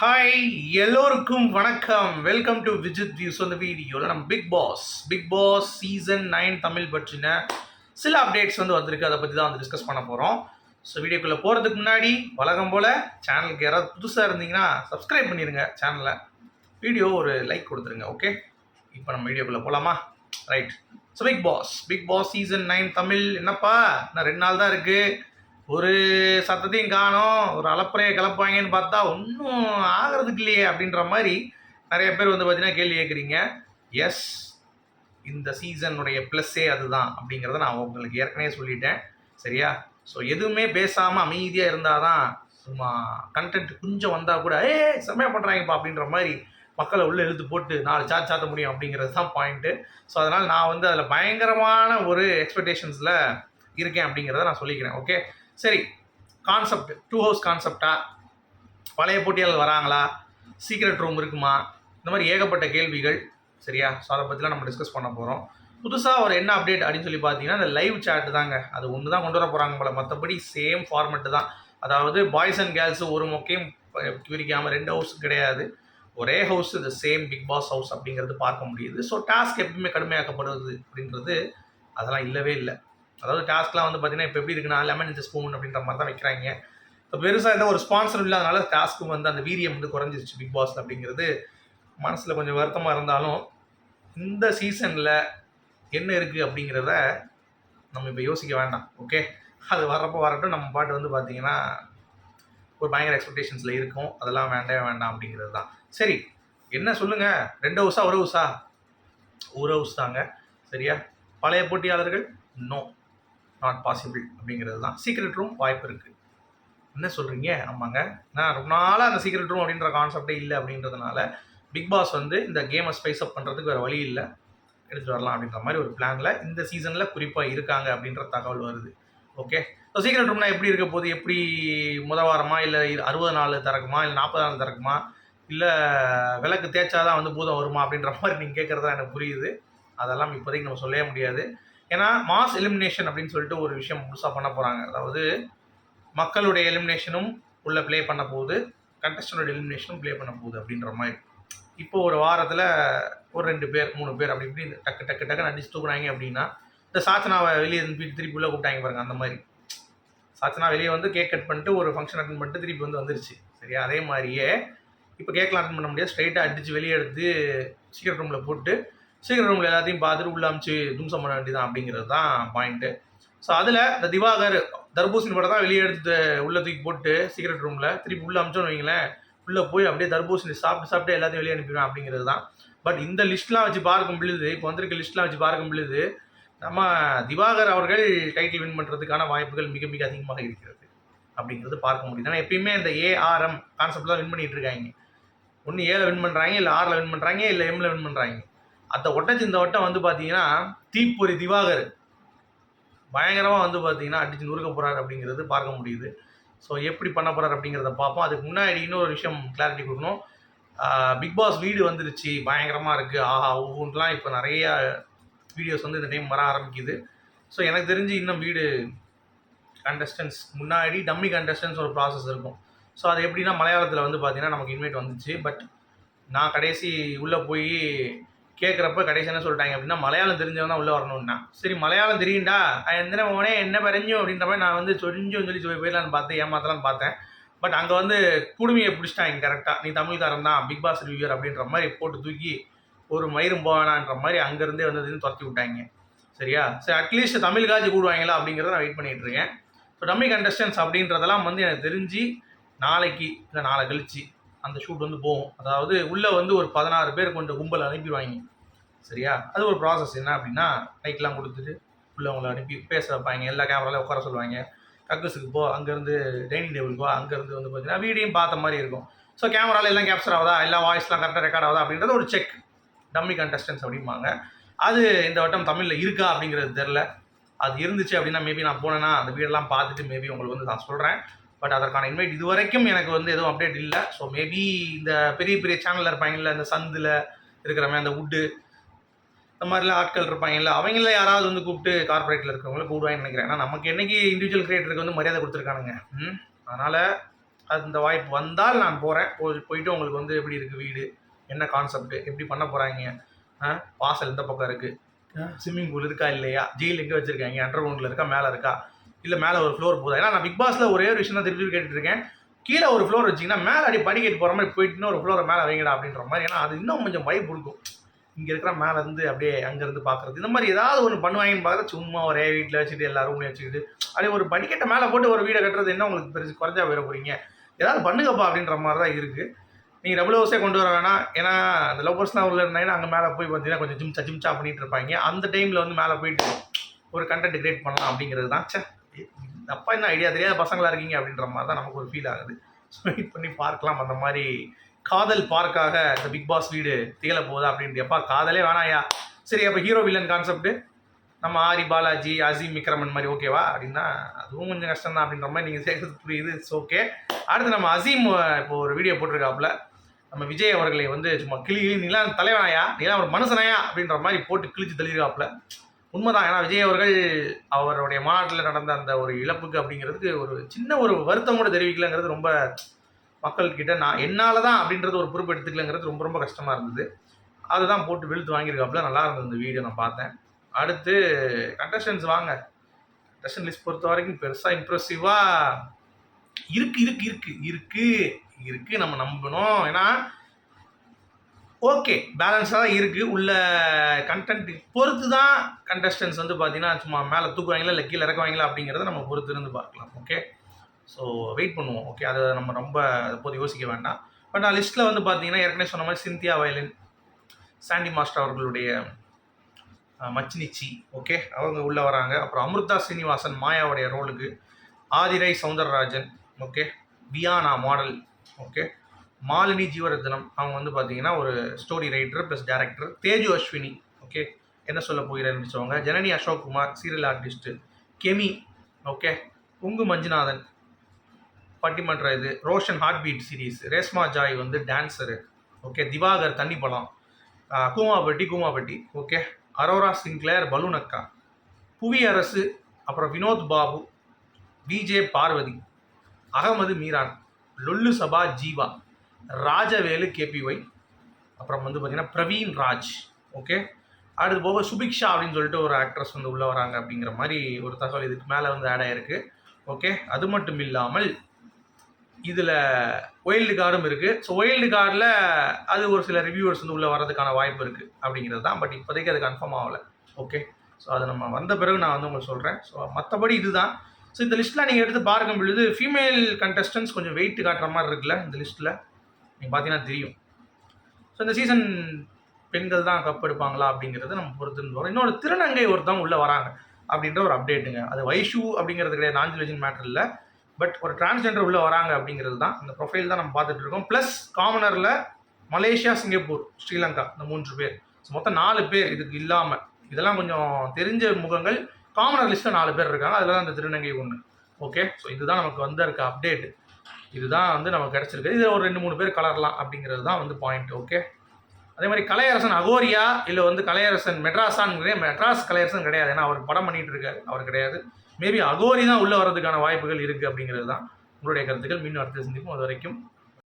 Hi எல்லோருக்கும் வணக்கம். Welcome to Vijith views அந்த வீடியோவில் நம்ம Bigg Boss Bigg Boss season nine Tamil பற்றின சில அப்டேட்ஸ் வந்து வந்திருக்கு. அதை பற்றி தான் வந்து டிஸ்கஸ் பண்ண போகிறோம் ஸோ வீடியோக்குள்ளே போகிறதுக்கு முன்னாடி வழக்கம் போல் சேனலுக்கு யாராவது புதுசாக இருந்தீங்கன்னா சப்ஸ்கிரைப் பண்ணிடுங்க சேனலை வீடியோ ஒரு லைக் கொடுத்துருங்க ஓகே இப்போ நம்ம வீடியோக்குள்ளே போகலாமா right so Bigg Boss Bigg Boss season nine Tamil. என்னப்பா? இன்னும் ரெண்டு நாள் தான் இருக்குது ஒரு சத்தத்தையும் காணோம். ஒரு அலப்பறையை கிளப்பாங்கன்னு பார்த்தா ஒன்றும் ஆகிறதுக்கு இல்லையே அப்படின்ற மாதிரி நிறைய பேர் வந்து பார்த்தீங்கன்னா கேள்வி கேட்குறீங்க எஸ் இந்த சீசனுடைய ப்ளஸ்ஸே அதுதான் அப்படிங்கிறத நான் உங்களுக்கு ஏற்கனவே சொல்லிட்டேன். சரியா? ஸோ எதுவுமே பேசாமல் அமைதியாக இருந்தால் தான் சும்மா கண்டென்ட் கொஞ்சம் வந்தால் கூட ஏ செம்மையாக பண்ணுறாங்கப்பா அப்படின்ற மாதிரி மக்களை உள்ளே இழுத்து போட்டு நாலு சார்ஜ் சாத்த முடியும் அப்படிங்கிறது தான் பாயிண்ட்டு ஸோ அதனால் நான் வந்து அதில் பயங்கரமான ஒரு எக்ஸ்பெக்டேஷன்ஸில் இருக்கேன் அப்படிங்கிறத நான் சொல்லிக்கிறேன். ஓகே சரி கான்செப்ட் டூ ஹவுஸ் கான்செப்டா பழைய போட்டியாளர் வராங்களா? சீக்ரெட் ரூம் இருக்குமா? இந்த மாதிரி ஏகப்பட்ட கேள்விகள் சரியா? ஸோ அதை பற்றிலாம் நம்ம டிஸ்கஸ் பண்ண போகிறோம் புதுசாக ஒரு என்ன அப்டேட் அப்படின்னு சொல்லி பார்த்தீங்கன்னா இந்த லைவ் சாட்டு தாங்க. அது ஒன்று தான் கொண்டு வர போகிறாங்க போல். மற்றபடி சேம் ஃபார்மெட்டு தான். அதாவது பாய்ஸ் அண்ட் கேர்ள்ஸு ஒரு மொக்கையும் பிரிக்காமல் ரெண்டு ஹவுஸ் கிடையாது. ஒரே ஹவுஸ் இது சேம் பிக் பாஸ் ஹவுஸ் அப்படிங்கிறது பார்க்க முடியுது. ஸோ டாஸ்க் எப்பவுமே கடுமையாக்கப்படுது அப்படின்றது அதெல்லாம் இல்லவே இல்லை. அதாவது டாஸ்க்லாம் வந்து பார்த்தீங்கன்னா இப்போ எப்படி இருக்குன்னா லெமன் இன்ச் ஸ்பூன் அப்படின்ற மாதிரி தான் வைக்கிறாங்க. இப்போ பெருசாக எந்த ஒரு ஸ்பான்சர் இல்லாதனால டாஸ்க்கு வந்து அந்த வீரியம் வந்து குறைஞ்சிருச்சு பிக் பாஸ் அப்படிங்கிறது. மனசில் கொஞ்சம் வருத்தமாக இருந்தாலும் இந்த சீசனில் என்ன இருக்குது அப்படிங்கிறத நம்ம இப்போ யோசிக்க வேண்டாம் ஓகே அது வரப்போ வரட்டும் நம்ம பாட்டு வந்து பார்த்தீங்கன்னா ஒரு பயங்கர எக்ஸ்பெக்டேஷன்ஸில் இருக்கும். அதெல்லாம் வேண்டவே வேண்டாம் அப்படிங்கிறது தான். சரி என்ன சொல்லுங்கள் ரெண்டு ஹவுஸா ஒரு ஹவுஸா? ஒரு ஹவுஸ் தாங்க சரியா? பழைய போட்டியாளர்கள்? நோ நாட் பாசிபிள் அப்படிங்கிறது தான். சீக்ரெட் ரூம் வாய்ப்பு இருக்குது என்ன சொல்கிறீங்க ஆமாங்க. நான் ரொம்ப நாளாக அந்த சீக்ரெட் ரூம் அப்படின்ற கான்செப்டே இல்லை அப்படின்றதுனால பிக் பாஸ் வந்து இந்த கேமை ஸ்பைஸ் அப் பண்ணுறதுக்கு வேறு வழி இல்லை. எடுத்துகிட்டு வரலாம் அப்படின்ற மாதிரி ஒரு பிளானில் இந்த சீசனில் குறிப்பாக இருக்காங்க அப்படின்ற தகவல் வருது. ஓகே ஸோ சீக்ரெட் ரூம்னா எப்படி இருக்க போது எப்படி முத வாரமா? இல்லை அறுபது நாள் திறக்குமா? இல்லை நாற்பது நாள் திறக்குமா? இல்லை விளக்கு தேய்ச்சாதான் வந்து பூதம் வருமா? அப்படின்ற மாதிரி நீங்கள் கேட்குறதா எனக்கு புரியுது. அதெல்லாம் இப்போதைக்கு நம்ம சொல்லவே முடியாது. ஏன்னா மாஸ் எலிமினேஷன் அப்படின்னு சொல்லிட்டு ஒரு விஷயம் புதுசாக பண்ண போகிறாங்க அதாவது மக்களுடைய எலிமினேஷனும் உள்ளே ப்ளே பண்ண போகுது. கண்டஸ்டனோட எலிமினேஷனும் ப்ளே பண்ண போகுது அப்படின்ற மாதிரி. இப்போ ஒரு வாரத்தில் ஒரு ரெண்டு பேர் மூணு பேர் அப்படி இப்படி டக்கு டக்கு டக்குன்னு அடிச்சு தூக்குனாங்க அப்படின்னா இந்த சாச்சனாவை வெளியே திருப்பி திருப்பி உள்ளே கூப்பிட்டாங்க பாருங்க அந்த மாதிரி. சாச்சனா வெளியே வந்து கேக் கட் பண்ணிட்டு ஒரு ஃபங்க்ஷன் அட்டன் பண்ணிட்டு திருப்பி வந்து வந்துருச்சு. சரியா? அதே மாதிரியே இப்போ கேக்லாம் அட்டன் பண்ண முடியாது. ஸ்ட்ரைட்டாக அடித்து வெளியே எடுத்து சீக்கிரம் ரூமில் போட்டு சீக்கிரம் ரூமில் எல்லாத்தையும் பார்த்துட்டு உள்ள அமிச்சு தும்சம் பண்ண வேண்டியதான் அப்படிங்கிறது தான் பாயிண்ட்டு ஸோ அதில் இந்த திவாகர் தர்பூசணி படம் தான் வெளியே எடுத்து உள்ளே தூக்கி போட்டு சீக்ரெட் ரூமில் திருப்பி உள்ளே அமிச்சோன்னு வைங்களேன் உள்ளே போய் அப்படியே தர்பூசணி சாப்பிட்டு சாப்பிட்டு எல்லாத்தையும் வெளியே அனுப்பிடுவேன் அப்படிங்கிறது தான் பட் இந்த லிஸ்ட்லாம் வச்சு பார்க்கும் பொழுது இப்போ வந்திருக்க லிஸ்ட்லாம் வச்சு பார்க்கும் பொழுது நம்ம திவாகர் அவர்கள் டைட்டில் வின் பண்ணுறதுக்கான வாய்ப்புகள் மிக மிக அதிகமாக இருக்கிறது அப்படிங்கிறது பார்க்க முடியுது. ஆனால் எப்பயுமே இந்த ஏஆர்எம் கான்செப்ட் தான் வின் பண்ணிகிட்டு இருக்காங்க. ஒன்று ஏல வின் பண்ணுறாங்க இல்லை ஆறில் வின் பண்ணுறாங்க இல்லை எம்மில் வின் பண்ணுறாங்க அந்த ஒட்டச்சு இந்த வட்டம் வந்து பார்த்தீங்கன்னா தீப்பொறி திவாகர். பயங்கரமாக வந்து பார்த்தீங்கன்னா அடிச்சு நுறுக்க போகிறார் அப்படிங்கிறது பார்க்க முடியுது. ஸோ எப்படி பண்ண போகிறார் அப்படிங்கிறத பார்ப்போம். அதுக்கு முன்னாடி இன்னொரு விஷயம் கிளாரிட்டி கொடுக்கணும். பிக் பாஸ் வீடு வந்துருச்சு. பயங்கரமாக இருக்குது ஆஹா ஒவ்வொன்றுலாம் இப்போ நிறைய வீடியோஸ் வந்து இந்த டைம் வர ஆரம்பிக்குது. ஸோ எனக்கு தெரிஞ்சு இன்னும் வீடு கண்டஸ்டன்ஸ் முன்னாடி டம்மி கண்டஸ்டன்ஸ் ஒரு ப்ராசஸ் இருக்கும். ஸோ அது எப்படின்னா மலையாளத்தில் வந்து பார்த்தீங்கன்னா நமக்கு இன்வைட் வந்துச்சு. பட் நான் கடைசி உள்ளே போய் கேட்குறப்ப கடைசி என்ன சொல்லிட்டாங்க அப்படின்னா மலையாளம் தெரிஞ்சவன் தான் உள்ளே வரணும்னா. சரி மலையாளம் தெரியும்டா. எந்த உடனே என்ன பறஞ்சும் அப்படின்ற மாதிரி நான் வந்து சொரிஞ்சும் சொல்லி சொல்லி போயிடலான்னு பார்த்தேன் ஏமாத்தலான்னு பார்த்தேன். பட் அங்கே வந்து குடுமையை பிடிச்சிட்டாங்க கரெக்டாக நீ தமிழ்காரன் தான் பிக் பாஸ் ரிவியூர் அப்படின்ற மாதிரி போட்டு தூக்கி ஒரு மயிரும் போவேணான்ற மாதிரி அங்கேருந்தே வந்ததுன்னு துரத்தி விட்டாங்க. சரியா? சரி அட்லீஸ்ட் தமிழ் காட்சி கூடுவாங்களா அப்படிங்கிறத நான் வெயிட் பண்ணிகிட்டு இருக்கேன். ஸோ டம்மி கண்டஸ்டன்ஸ் அப்படின்றதெல்லாம் வந்து எனக்கு தெரிஞ்சு நாளைக்கு இல்லை நாளை கழிச்சு அந்த ஷூட் வந்து போகும். அதாவது உள்ளே வந்து ஒரு பதினாறு பேர் கொண்ட கும்பல் அனுப்பிடுவாங்க. சரியா? அது ஒரு ப்ராசஸ் என்ன அப்படின்னா லைட்லாம் கொடுத்துட்டு உள்ளே அவங்கள அனுப்பி பேச வைப்பாங்க. எல்லா கேமராலையும் உட்கார சொல்லுவாங்க. கக்கஸுக்கு போ அங்கேருந்து டைனிங் டேபிள் போ அங்கேருந்து வந்து பார்த்தீங்கன்னா வீடியும் பார்த்த மாதிரி இருக்கும். ஸோ கேமராவில் எல்லாம் கேப்சர் ஆகுதா? எல்லா வாய்ஸ்லாம் கரெக்டாக ரெக்கார்ட் ஆகுதா? அப்படின்றது ஒரு செக் டம்மி கண்டஸ்டன்ஸ் அப்படிம்பாங்க. அது இந்த வட்டம் தமிழில் இருக்கா அப்படிங்கிறது தெரில அது இருந்துச்சு அப்படின்னா மேபி நான் போனேன்னா அந்த வீடெல்லாம் பார்த்துட்டு மேபி உங்களுக்கு வந்து நான் சொல்கிறேன் பட் அதற்கான இன்வைட் இது வரைக்கும் எனக்கு வந்து எதுவும் அப்டேட் இல்லை. ஸோ மேபி இந்த பெரிய பெரிய சேனலில் இருப்பாங்கல்ல இந்த சந்தில் இருக்கிறவங்க அந்த வுட்டு இந்த மாதிரிலாம் ஆட்கள் இருப்பாங்கல்ல அவங்கள யாராவது வந்து கூப்பிட்டு கார்பரேட்டில் இருக்கிறவங்கள கூடுவாங்கன்னு நினைக்கிறேன். ஏன்னா நமக்கு என்னைக்கு இண்டிவிஜுவல் கிரியேட்டருக்கு வந்து மரியாதை கொடுத்துருக்கானுங்க. ம்? அதனால் அந்த வாய்ப்பு வந்தால் நான் போகிறேன் போய் போயிட்டு உங்களுக்கு வந்து எப்படி இருக்குது வீடு? என்ன கான்செப்ட் எப்படி பண்ண போகிறாங்க வாசல் எந்த பக்கம் இருக்குது ஸ்விம்மிங் பூல் இருக்கா இல்லையா? ஜெயில் எங்கே வச்சுருக்காங்க? அண்டர் கிரவுண்டில் இருக்கா? மேலே இருக்கா? இல்லை மேலே ஒரு ஃப்ளோர் போதா? ஏன்னா நான் பிக் பாஸில் ஒரே ஒரு விஷயம் தான் திருப்பி கேட்டுருக்கேன் இருக்கேன் கீழே ஒரு ஃப்ளோர் வச்சிங்கன்னா மேலே அடி படிக்கட்டு போகிற மாதிரி போயிட்டுன்னு இன்னொரு ஃப்ளோரை மேலே வைங்கடா அப்படின்ற மாதிரி. ஏன்னா அது இன்னும் கொஞ்சம் வைப் கொடுக்கும். இங்கே இருக்கிற மேலே இருந்து அப்படியே அங்கேருந்து பார்க்குறது இந்த மாதிரி ஏதாவது ஒன்று பண்ணுவாங்கன்னு பார்த்தா சும்மா ஒரே வீட்டில் வச்சுட்டு எல்லா ரூம்லையும் வச்சுக்கிட்டு அப்படியே ஒரு படிக்கட்டை மேலே போட்டு ஒரு வீடை கட்டுறது என்ன உங்களுக்கு பெருசு குறைஞ்சா போயிட போகிறீங்க ஏதாவது பண்ணுங்கப்பா அப்படின்ற மாதிரி தான் இருக்குது நீங்கள் டபுள் ஹவுஸே கொண்டு வர வேணாம். ஏன்னா அந்த லவ்வர்ஸ்லாம் உள்ள இருந்தாங்கன்னா அங்கே மேலே போய் பார்த்தீங்கன்னா கொஞ்சம் ஜிம்சா ஜிம்சா பண்ணிட்டு இருப்பாங்க. அந்த டைமில் வந்து மேலே போயிட்டு ஒரு கண்டென்ட் கிரியேட் பண்ணலாம் அப்படிங்கிறது தான். சே அப்பா என்ன ஐடியா தெரியாத பசங்களாக இருக்கீங்க அப்படின்ற மாதிரி தான் நமக்கு ஒரு ஃபீல் ஆகுது. ஸோ வெயிட் பண்ணி பார்க்கலாம் அந்த மாதிரி காதல் பார்க்காக இந்த பிக் பாஸ் வீடு திகழ போகுதா அப்படின்ட்டு எப்பா காதலே வேணாயா சரி அப்போ ஹீரோ வில்லன் கான்செப்ட்டு நம்ம ஆரி பாலாஜி அசீம் விக்ரமன் மாதிரி ஓகேவா அப்படின்னா அதுவும் கொஞ்சம் கஷ்டம் தான் அப்படின்ற மாதிரி நீங்கள் சேர்க்கறது புரியுது இட்ஸ் ஓகே அடுத்து நம்ம அசீம் இப்போ ஒரு வீடியோ போட்டிருக்காப்புல நம்ம விஜய் அவர்களை வந்து சும்மா கிளி கிளி நீலாம் தலைவனாயா நீலாம் ஒரு மனுஷனாயா? அப்படின்ற மாதிரி போட்டு கிழிச்சு தள்ளியிருக்காப்புல உண்மைதான் ஏன்னா விஜய் அவர்கள் அவருடைய மாநாட்டில் நடந்த அந்த ஒரு இழப்புக்கு அப்படிங்கிறதுக்கு ஒரு சின்ன ஒரு வருத்தம் கூட தெரிவிக்கலங்கிறது ரொம்ப மக்கள்கிட்ட நான் என்னால் தான் அப்படின்றது ஒரு பொறுப்பு எடுத்துக்கலங்கிறது ரொம்ப ரொம்ப கஷ்டமாக இருந்தது. அதுதான் போட்டு வெளுத்து வாங்கியிருக்காப்புல. நல்லா இருந்தது இந்த வீடியோ நான் பார்த்தேன். அடுத்து கண்டஸ்டன்ஸ் வாங்க. கண்டஸ்டன் லிஸ்ட் பொறுத்த வரைக்கும் பெருசாக இம்ப்ரெசிவாக இருக்கு இருக்கு இருக்கு இருக்கு இருக்கு. நம்ம நம்பணும். ஏன்னா ஓகே பேலன்ஸாக தான் இருக்குது உள்ள கண்டென்ட் பொறுத்து தான் கண்டஸ்டன்ஸ் வந்து பார்த்தீங்கன்னா சும்மா மேலே தூக்குவாங்களா இல்லை கீழே இறக்குவாங்களா அப்படிங்கிறத நம்ம பொறுத்து இருந்து பார்க்கலாம். ஓகே ஸோ வெயிட் பண்ணுவோம். ஓகே அதை நம்ம ரொம்ப இப்போது யோசிக்க வேண்டாம். பட் நான் லிஸ்ட்டில் வந்து பார்த்தீங்கன்னா ஏற்கனவே சொன்ன மாதிரி சிந்தியா வயலின் சாண்டி மாஸ்டர் அவர்களுடைய மச்சினிச்சி. ஓகே அவங்க உள்ளே வராங்க. அப்புறம் அமிர்தா சீனிவாசன் மாயாவுடைய ரோலுக்கு Aadhirai Soundararajan okay Viyana model okay Malini Jeevarathnam. அவங்க வந்து பார்த்தீங்கன்னா ஒரு story writer plus director Theju Ashwini okay என்ன சொல்ல போகிறேன்னு நினச்சவங்க Janani Ashok Kumar serial artist Kemy okay உங்கு Manjunathan. பட்டிமன்ற இது Roshan heart beat series Reshma Joy வந்து டான்ஸரு ஓகே திவாகர் தண்ணி பழம் Koomapatti Koomapatti okay Aurora Sinclair balloon அக்கா புவி அரசு அப்புறம் வினோத் பாபு விஜே பார்வதி அகமது மீரான் லொல்லு சபா ஜீவா ராஜவேலு கேபிஒய் அப்புறம் வந்து பார்த்திங்கன்னா பிரவீன் ராஜ் ஓகே அடுத்து போக சுபிக்ஷா அப்படின்னு சொல்லிட்டு ஒரு ஆக்ட்ரஸ் வந்து உள்ளே வராங்க அப்படிங்கிற மாதிரி ஒரு தகவல் இதுக்கு மேலே வந்து ஆட் ஆகிருக்கு ஓகே அது மட்டும் இல்லாமல் இதில் ஒயில்டு கார்டும் இருக்குது ஸோ ஒயில்டு கார்டில் அது ஒரு சில ரிவ்யூவர்ஸ் வந்து உள்ளே வரதுக்கான வாய்ப்பு இருக்குது அப்படிங்கிறது தான். பட் இப்போதைக்கு அது கன்ஃபார்ம் ஆகலை. ஓகே ஸோ அது நம்ம வந்த பிறகு நான் வந்து உங்களுக்கு சொல்கிறேன் ஸோ மற்றபடி இதுதான். ஸோ இந்த லிஸ்ட்டில் நீங்கள் எடுத்து பார்க்கும் பொழுது ஃபீமேல் கண்டஸ்டன்ஸ் கொஞ்சம் வெயிட் காட்டுற மாதிரி இருக்குல்ல இந்த லிஸ்ட்டில் நீங்கள் பார்த்தீங்கன்னா தெரியும். ஸோ இந்த சீசன் பெண்கள் தான் கப் எடுப்பாங்களா அப்படிங்கிறத நம்ம பொறுத்து இருந்து இன்னொரு திருநங்கை ஒருத்தவங்க உள்ளே வராங்க அப்படின்ற ஒரு அப்டேட்டுங்க அது வைஷு அப்படிங்கிறது கிடையாது. நான்ஜிலேஜன் மேட்டர் இல்லை. பட் ஒரு டிரான்ஸ்ஜெண்டர் உள்ளே வராங்க அப்படிங்கிறது தான் இந்த ப்ரொஃபைல் தான் நம்ம பார்த்துட்டு இருக்கோம். ப்ளஸ் காமனரில் மலேசியா சிங்கப்பூர் ஸ்ரீலங்கா இந்த மூன்று பேர். ஸோ மொத்தம் நாலு பேர் இதுக்கு இல்லாமல் இதெல்லாம் கொஞ்சம் தெரிஞ்ச முகங்கள். காமனர் லிஸ்ட்டில் நாலு பேர் இருக்காங்க. அதில் தான் இந்த திருநங்கை ஒன்று ஓகே ஸோ இதுதான் நமக்கு வந்து இருக்க அப்டேட் இதுதான் வந்து நமக்கு கிடச்சிருக்கு. இதில் ஒரு ரெண்டு மூணு பேர் கலரலாம் அப்படிங்கிறது தான் வந்து பாயிண்ட் ஓகே அதே மாதிரி கலையரசன் அகோரியா இல்லை வந்து கலையரசன் மெட்ராஸான்னு மெட்ராஸ் கலையரசன் கிடையாது. ஏன்னா அவர் படம் பண்ணிகிட்டு இருக்காரு. அவர் கிடையாது. மேபி அகோரி தான் உள்ளே வர்றதுக்கான வாய்ப்புகள் இருக்குது அப்படிங்கிறது தான் உங்களுடைய கருத்துக்கள். மீண்டும் அடுத்த சந்திப்போம். அது வரைக்கும்